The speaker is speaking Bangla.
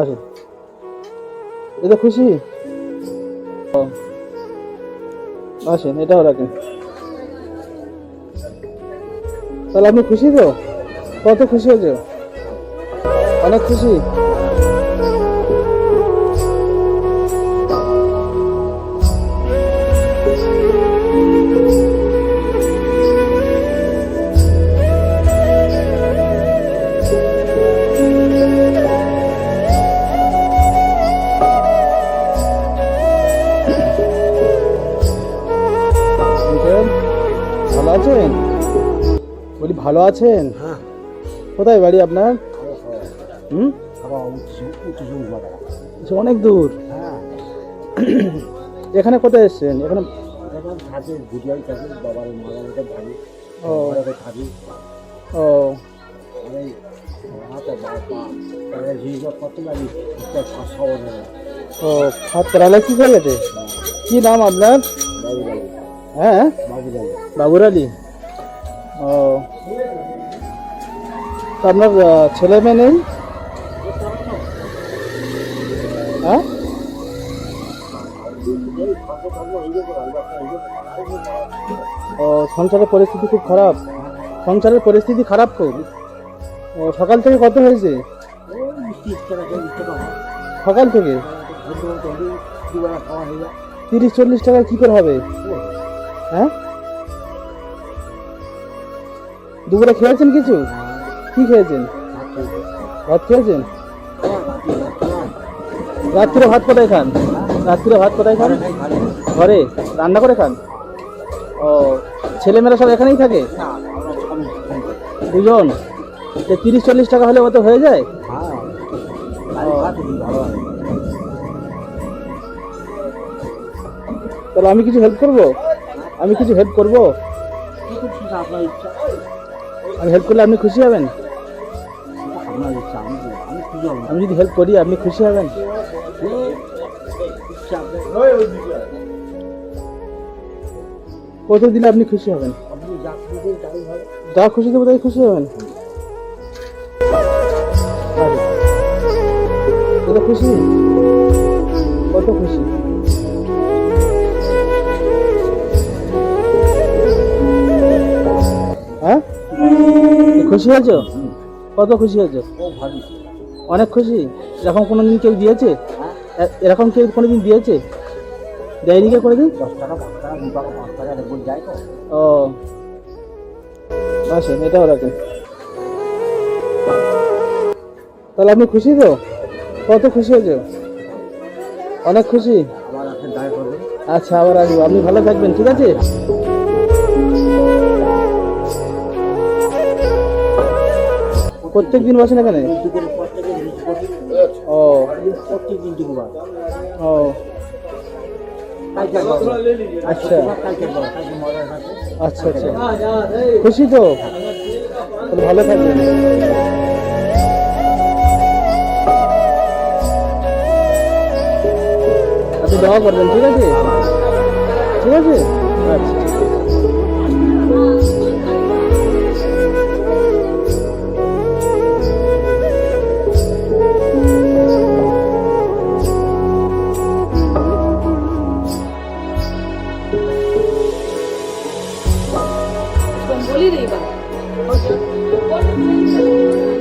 আসুন এটা খুশি। আসেন, এটাও রাখেন। তাহলে আপনি খুশি তো? কত খুশি হয়েছে? অনেক খুশি? আছেন? বলি ভালো আছেন? হ্যাঁ। কোথায় বাড়ি আপনার? হুম? আচ্ছা, অনেক দূর। হ্যাঁ। এখানে কোথায় এসছেন? এখানে ও। ও। মানে ও হাত প্যারালাইসিস হয়ে। গেছে কি নাম আপনার? হ্যাঁ? বাবু বাবু বাবুর আলী ও আপনার ছেলে মেয়ে নেই? হ্যাঁ? ও, সংসারের পরিস্থিতি খুব খারাপ। সংসারের পরিস্থিতি খারাপ খুব। ও, সকাল থেকে কত হয়েছে? সকাল থেকে? তিরিশ চল্লিশ টাকা কি করে হবে? হ্যাঁ? দুপুরে খেয়েছেন কিছু? কি খেয়েছেন? ভাত খেয়েছেন? রাত্রে ভাত কোথায় খান? রাত্রে ভাত কোথায় খান? ঘরে? রান্না করে খান? ও, ছেলেমেয়েরা সব এখানেই থাকে? দুজন? তিরিশ চল্লিশ টাকা হলে ওতে হয়ে যায়? তাহলে আমি কিছু হেল্প করব? আমি কিছু হেল্প করব? আমি হেল্প করলে আপনি খুশি হবেন? আমি যদি হেল্প করি, আপনি খুশি হবেন? কত দিলে আপনি খুশি হবেন? যা খুশি দেবো তাই খুশি হবেন। কত খুশি? কত খুশি? খুশি হয়েছো? কত খুশি হয়েছো? অনেক খুশি? এরকম কোনোদিন কেউ দিয়েছে? এরকম কেউ কোনোদিন দিয়েছে? দেয়নি কেউ কোনোদিন? দশ টাকা পাঁচ টাকা দু টাকা পাঁচ টাকা রেগুল যায় তো ও। আসেন এটাও রাখেন তাহলে আপনি খুশি তো? কত খুশি হয়েছে? অনেক খুশি? আচ্ছা আবার আসব। আপনি ভালো থাকবেন, ঠিক আছে? প্রত্যেক দিন বসেন এখানে? ও। ও। আচ্ছা। আচ্ছা আচ্ছা। খুশি তো? ভালো থাকবেন। আপনি দোয়া করবেন, ঠিক আছে? ঠিক আছে? আচ্ছা। 吧。好，我准备走。